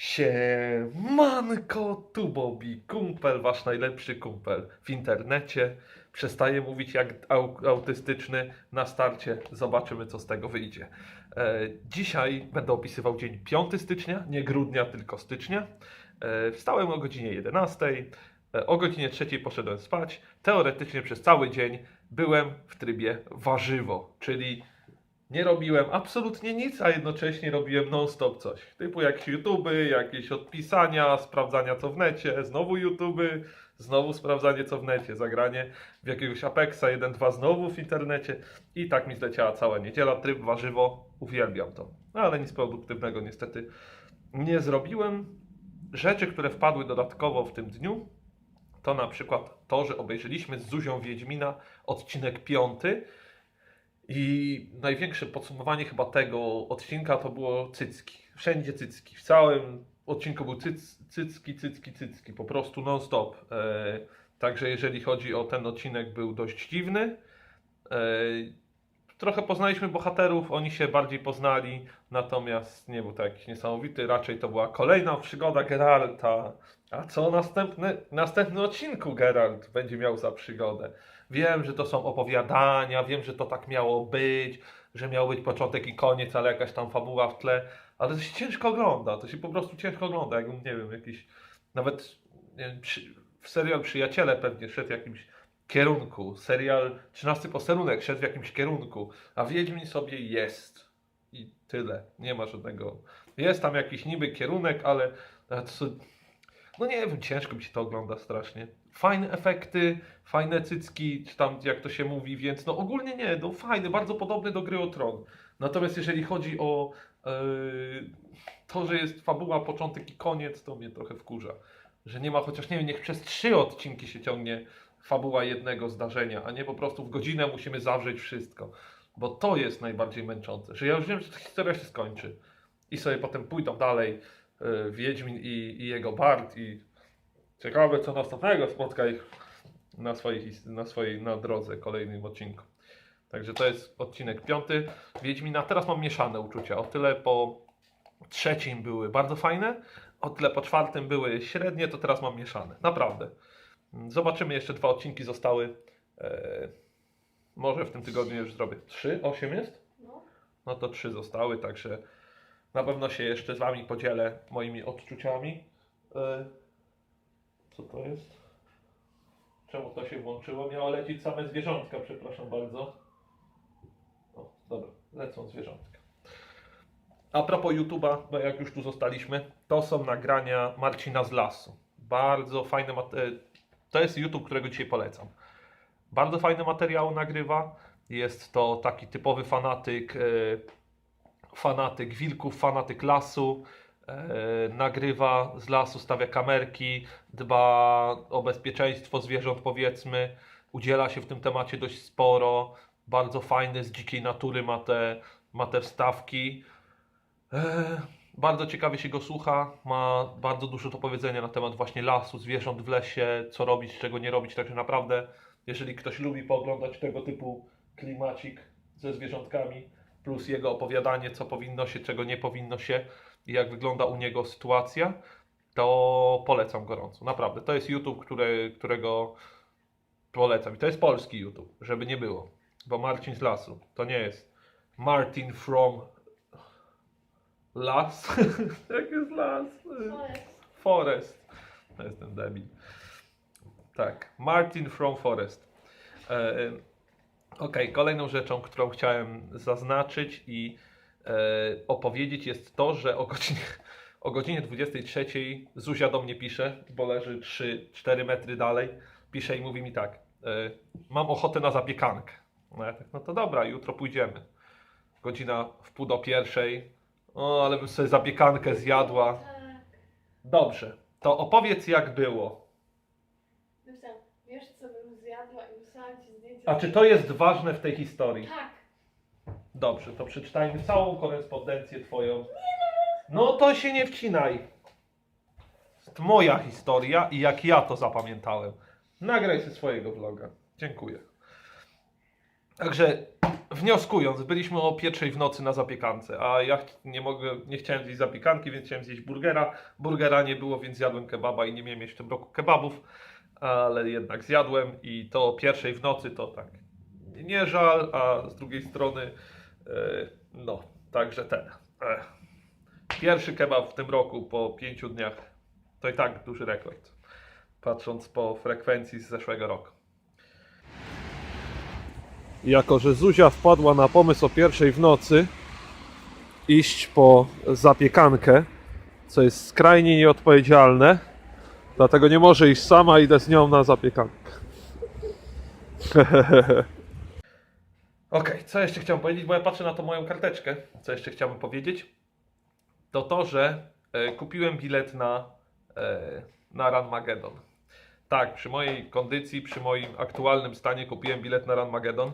Siemanko, tu Bobby, kumpel, wasz najlepszy kumpel w internecie. Przestaje mówić jak au autystyczny na starcie. Zobaczymy, co z tego wyjdzie. E, dzisiaj będę opisywał dzień 5 stycznia, nie grudnia, tylko stycznia. E, wstałem o godzinie 11. E, o godzinie 3 poszedłem spać. Teoretycznie przez cały dzień byłem w trybie warzywo, czyli nie robiłem absolutnie nic, a jednocześnie robiłem non-stop coś. Typu jakieś YouTube, jakieś odpisania, sprawdzania co w necie, znowu YouTube, znowu sprawdzanie co w necie, zagranie w jakiegoś Apexa 1-2 znowu w internecie i tak mi zleciała cała niedziela. Tryb warzywo, uwielbiam to. No, ale nic produktywnego niestety nie zrobiłem. Rzeczy, które wpadły dodatkowo w tym dniu, to na przykład to, że obejrzeliśmy z Zuzią Wiedźmina odcinek piąty, i największe podsumowanie chyba tego odcinka to było cycki. Wszędzie cycki. W całym odcinku był cyc, cycki, cycki, cycki. Po prostu non-stop. E, także jeżeli chodzi o ten odcinek, był dość dziwny. E, trochę poznaliśmy bohaterów, oni się bardziej poznali, natomiast nie był to jakiś niesamowity. Raczej to była kolejna przygoda Geralta. A co następny, następny odcinku Geralt będzie miał za przygodę? Wiem, że to są opowiadania, wiem, że to tak miało być, że miał być początek i koniec, ale jakaś tam fabuła w tle, ale to się ciężko ogląda, to się po prostu ciężko ogląda, jakbym, nie wiem, jakiś, nawet wiem, przy, w serial Przyjaciele pewnie szedł w jakimś kierunku, serial 13 posterunek szedł w jakimś kierunku, a Wiedźmin sobie jest. I tyle, nie ma żadnego, jest tam jakiś niby kierunek, ale no nie wiem, ciężko mi się to ogląda strasznie. Fajne efekty, fajne cycki, czy tam jak to się mówi, więc no ogólnie nie, no fajny, bardzo podobny do Gry o Tron. Natomiast jeżeli chodzi o yy, to, że jest fabuła, początek i koniec, to mnie trochę wkurza. Że nie ma chociaż, nie wiem, niech przez trzy odcinki się ciągnie fabuła jednego zdarzenia, a nie po prostu w godzinę musimy zawrzeć wszystko. Bo to jest najbardziej męczące, że ja już wiem, że ta historia się skończy. I sobie potem pójdą dalej yy, Wiedźmin i, i jego Bart i ciekawe co następnego spotka ich na swojej, na swojej na drodze kolejnym odcinku. Także to jest odcinek piąty Wiedźmina. Teraz mam mieszane uczucia. O tyle po trzecim były bardzo fajne, o tyle po czwartym były średnie, to teraz mam mieszane. Naprawdę. Zobaczymy, jeszcze dwa odcinki zostały. Eee, może w tym tygodniu już zrobię. Trzy? Osiem jest? No, No to trzy zostały, także na pewno się jeszcze z Wami podzielę moimi odczuciami. E, Co to jest? Czemu to się włączyło? Miało lecieć same zwierzątka, przepraszam bardzo. O, dobra, lecą zwierzątka. A propos YouTube'a, bo jak już tu zostaliśmy, to są nagrania Marcina z lasu. Bardzo fajne e, To jest YouTube, którego dzisiaj polecam. Bardzo fajne materiały nagrywa. Jest to taki typowy fanatyk, e, fanatyk wilków, fanatyk lasu. E, nagrywa z lasu, stawia kamerki, dba o bezpieczeństwo zwierząt, powiedzmy. Udziela się w tym temacie dość sporo. Bardzo fajny, z dzikiej natury ma te, ma te wstawki. E, bardzo ciekawie się go słucha. Ma bardzo dużo do powiedzenia na temat właśnie lasu, zwierząt w lesie, co robić, czego nie robić. Także naprawdę, jeżeli ktoś lubi pooglądać tego typu klimacik ze zwierzątkami, plus jego opowiadanie, co powinno się, czego nie powinno się i jak wygląda u niego sytuacja, to polecam gorąco. Naprawdę. To jest YouTube, który, którego polecam. I to jest polski YouTube, żeby nie było. Bo Marcin z lasu. To nie jest Martin from las. Jak jest las? to jest. Forest. To jest ten debil. Tak. Martin from Forest. E, Okej, kolejną rzeczą, którą chciałem zaznaczyć i e, opowiedzieć jest to, że o godzinie, o godzinie 23 Zuzia do mnie pisze, bo leży 3-4 metry dalej. Pisze i mówi mi tak. E, mam ochotę na zapiekankę. No ja tak, no to dobra, jutro pójdziemy. Godzina w pół do pierwszej. O, ale bym sobie zapiekankę zjadła. Tak. Dobrze, to opowiedz jak było. Wiesz co bym zjadła i wysłałam ci zdjęcie. A czy to jest ważne w tej historii? Tak. Dobrze, to przeczytajmy całą korespondencję twoją. No to się nie wcinaj. To moja historia i jak ja to zapamiętałem. Nagraj sobie swojego vloga. Dziękuję. Także wnioskując, byliśmy o pierwszej w nocy na zapiekance, a ja nie mogę, nie chciałem zjeść zapiekanki, więc chciałem zjeść burgera. Burgera nie było, więc zjadłem kebaba i nie miałem jeszcze w tym roku kebabów, ale jednak zjadłem i to o pierwszej w nocy to tak nie żal, a z drugiej strony no, także ten. E, pierwszy kebab w tym roku po pięciu dniach to i tak duży rekord, patrząc po frekwencji z zeszłego roku. Jako, że Zuzia wpadła na pomysł o pierwszej w nocy iść po zapiekankę, co jest skrajnie nieodpowiedzialne, dlatego nie może iść sama, idę z nią na zapiekankę. Okej, co jeszcze chciałem powiedzieć, bo ja patrzę na tą moją karteczkę, co jeszcze chciałbym powiedzieć, to to, że e, kupiłem bilet na, e, na Run Magedon. Tak, przy mojej kondycji, przy moim aktualnym stanie kupiłem bilet na Run Magedon.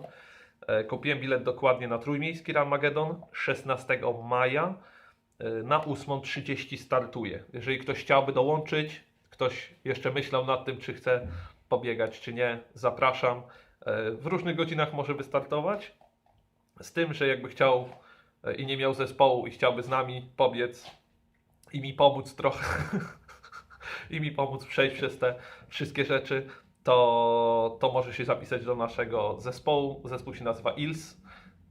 E, Kupiłem bilet dokładnie na trójmiejski Ramagedon 16 maja e, na 8.30 startuje. Jeżeli ktoś chciałby dołączyć, ktoś jeszcze myślał nad tym, czy chce pobiegać, czy nie, zapraszam. E, W różnych godzinach może wystartować. Z tym, że jakby chciał e, i nie miał zespołu i chciałby z nami pobiec i mi pomóc trochę i mi pomóc przejść przez te wszystkie rzeczy, to, to może się zapisać do naszego zespołu. Zespół się nazywa ILS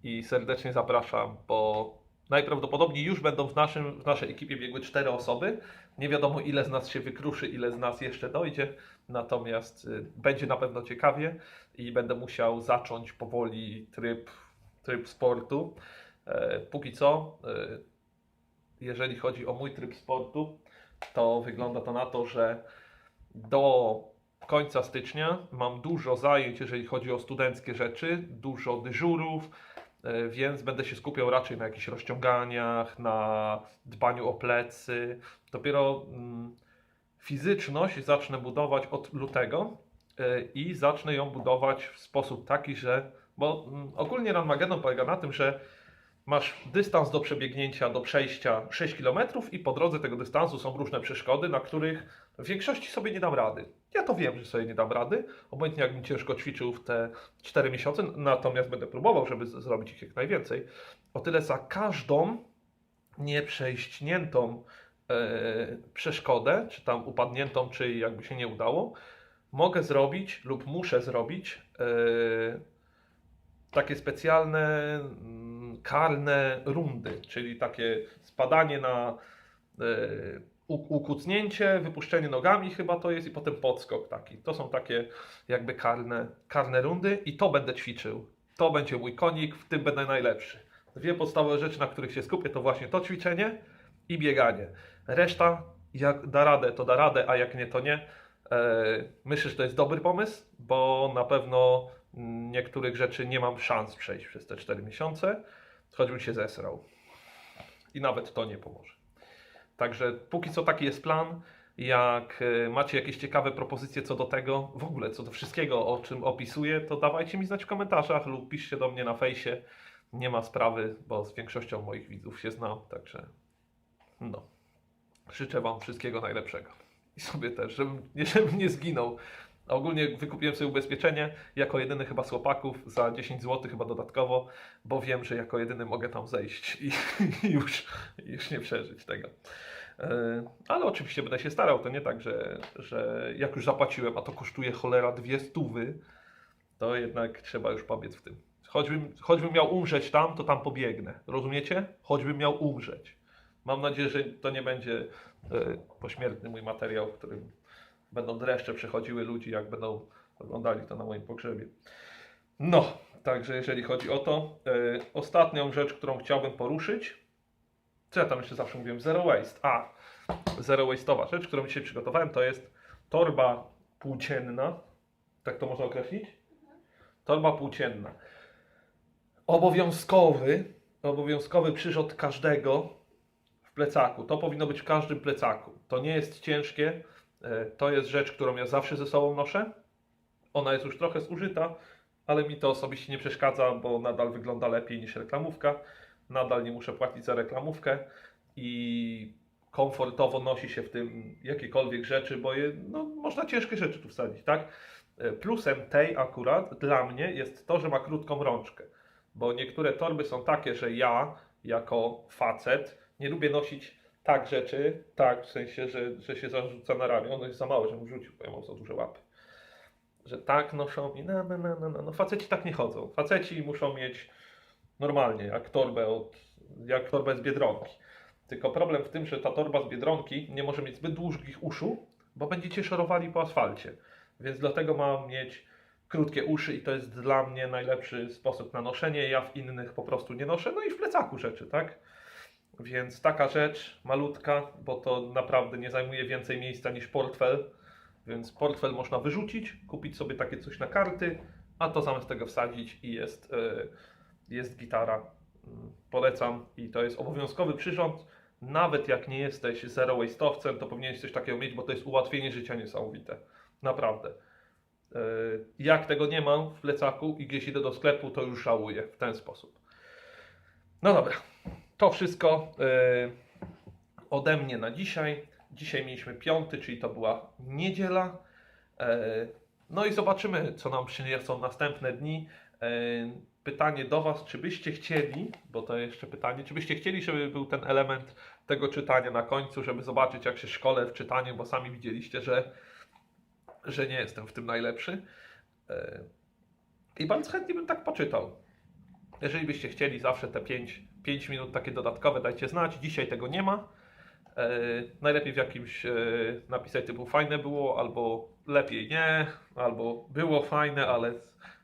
i serdecznie zapraszam, bo najprawdopodobniej już będą w, naszym, w naszej ekipie biegły cztery osoby. Nie wiadomo ile z nas się wykruszy, ile z nas jeszcze dojdzie, natomiast y, będzie na pewno ciekawie i będę musiał zacząć powoli tryb, tryb sportu. E, póki co, e, jeżeli chodzi o mój tryb sportu, to wygląda to na to, że do końca stycznia mam dużo zajęć, jeżeli chodzi o studenckie rzeczy, dużo dyżurów, więc będę się skupiał raczej na jakichś rozciąganiach, na dbaniu o plecy. Dopiero mm, fizyczność zacznę budować od lutego e, i zacznę ją budować w sposób taki, że. Bo mm, ogólnie Ranmagedon polega na tym, że masz dystans do przebiegnięcia, do przejścia 6 km i po drodze tego dystansu są różne przeszkody, na których w większości sobie nie dam rady. Ja to wiem, że sobie nie dam rady, obojętnie jakbym ciężko ćwiczył w te 4 miesiące, natomiast będę próbował, żeby zrobić ich jak najwięcej. O tyle za każdą nieprzejśniętą e, przeszkodę, czy tam upadniętą, czy jakby się nie udało, mogę zrobić lub muszę zrobić e, takie specjalne mm, karne rundy, czyli takie spadanie na e, ukucnięcie, wypuszczenie nogami chyba to jest i potem podskok taki. To są takie jakby karne, karne rundy i to będę ćwiczył. To będzie mój konik, w tym będę najlepszy. Dwie podstawowe rzeczy, na których się skupię, to właśnie to ćwiczenie i bieganie. Reszta, jak da radę, to da radę, a jak nie, to nie. E, Myślę, że to jest dobry pomysł, bo na pewno mm, niektórych rzeczy nie mam szans przejść przez te 4 miesiące, choćbym się zesrał. I nawet to nie pomoże. Także póki co taki jest plan. Jak e, macie jakieś ciekawe propozycje co do tego, w ogóle co do wszystkiego, o czym opisuję, to dawajcie mi znać w komentarzach lub piszcie do mnie na fejsie. Nie ma sprawy, bo z większością moich widzów się znam, także no. Życzę Wam wszystkiego najlepszego. I sobie też, żebym, żebym nie zginął. Ogólnie wykupiłem sobie ubezpieczenie jako jedyny chyba z chłopaków za 10 zł chyba dodatkowo, bo wiem, że jako jedyny mogę tam zejść i, i już, już nie przeżyć tego. E, Ale oczywiście będę się starał, to nie tak, że, że jak już zapłaciłem, a to kosztuje cholera dwie stówy, to jednak trzeba już pobiec w tym. Choćbym, choćbym miał umrzeć tam, to tam pobiegnę. Rozumiecie? Choćbym miał umrzeć. Mam nadzieję, że to nie będzie e, pośmiertny mój materiał, w którym będą dreszcze przechodziły ludzi, jak będą oglądali to na moim pogrzebie. No, także jeżeli chodzi o to, e, ostatnią rzecz, którą chciałbym poruszyć, co ja tam jeszcze zawsze mówiłem, zero waste. A, zero waste'owa rzecz, którą dzisiaj przygotowałem, to jest torba płócienna. Tak to można określić? Torba płócienna. Obowiązkowy, obowiązkowy przyrzut każdego w plecaku. To powinno być w każdym plecaku. To nie jest ciężkie. E, To jest rzecz, którą ja zawsze ze sobą noszę. Ona jest już trochę zużyta, ale mi to osobiście nie przeszkadza, bo nadal wygląda lepiej niż reklamówka. Nadal nie muszę płacić za reklamówkę i komfortowo nosi się w tym jakiekolwiek rzeczy, bo je, no, można ciężkie rzeczy tu wsadzić, tak? E, Plusem tej akurat dla mnie jest to, że ma krótką rączkę. Bo niektóre torby są takie, że ja, jako facet, nie lubię nosić tak rzeczy, tak, w sensie, że, że się zarzuca na ramię. Ono jest za małe, żebym rzucił, bo ja mam za duże łapy. Że tak noszą i na, na, na, na. No faceci tak nie chodzą. Faceci muszą mieć normalnie, jak torbę od, jak torbę z Biedronki. Tylko problem w tym, że ta torba z Biedronki nie może mieć zbyt długich uszu, bo będziecie szorowali po asfalcie. Więc dlatego mam mieć krótkie uszy i to jest dla mnie najlepszy sposób na noszenie. Ja w innych po prostu nie noszę, no i w plecaku rzeczy, tak? Więc taka rzecz malutka, bo to naprawdę nie zajmuje więcej miejsca niż portfel. Więc portfel można wyrzucić, kupić sobie takie coś na karty, a to zamiast tego wsadzić i jest, e, jest gitara. Mm, Polecam i to jest obowiązkowy przyrząd. Nawet jak nie jesteś zero waste'owcem, to powinieneś coś takiego mieć, bo to jest ułatwienie życia niesamowite. Naprawdę. E, Jak tego nie mam w plecaku i gdzieś idę do sklepu, to już żałuję w ten sposób. No dobra, to wszystko e, ode mnie na dzisiaj. Dzisiaj mieliśmy piąty, czyli to była niedziela. E, No i zobaczymy, co nam przyniosą następne dni. E, Pytanie do Was, czy byście chcieli, bo to jeszcze pytanie, czy byście chcieli, żeby był ten element tego czytania na końcu, żeby zobaczyć, jak się szkole w czytaniu, bo sami widzieliście, że, że nie jestem w tym najlepszy. I bardzo chętnie bym tak poczytał. Jeżeli byście chcieli, zawsze te 5, 5 minut takie dodatkowe dajcie znać. Dzisiaj tego nie ma. E, najlepiej w jakimś e, napisać typu fajne było, albo lepiej nie, albo było fajne, ale,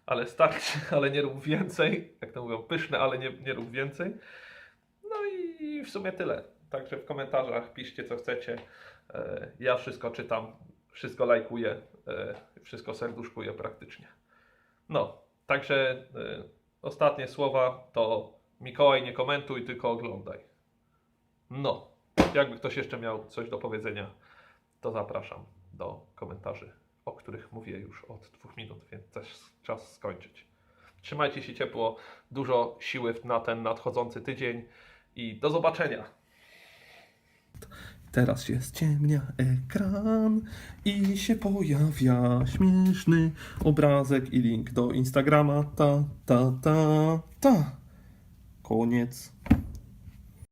ale starczy, ale nie rób więcej. Jak to mówią, pyszne, ale nie, nie rób więcej. No i w sumie tyle. Także w komentarzach piszcie co chcecie. E, ja wszystko czytam, wszystko lajkuję, wszystko serduszkuję praktycznie. No, także ostatnie słowa to Mikołaj nie komentuj, tylko oglądaj. No, jakby ktoś jeszcze miał coś do powiedzenia, to zapraszam do komentarzy, o których mówię już od dwóch minut, więc też czas skończyć. Trzymajcie się ciepło, dużo siły na ten nadchodzący tydzień i do zobaczenia. Teraz się ściemnia ekran i się pojawia śmieszny obrazek i link do Instagrama. Ta, ta, ta, ta. Koniec.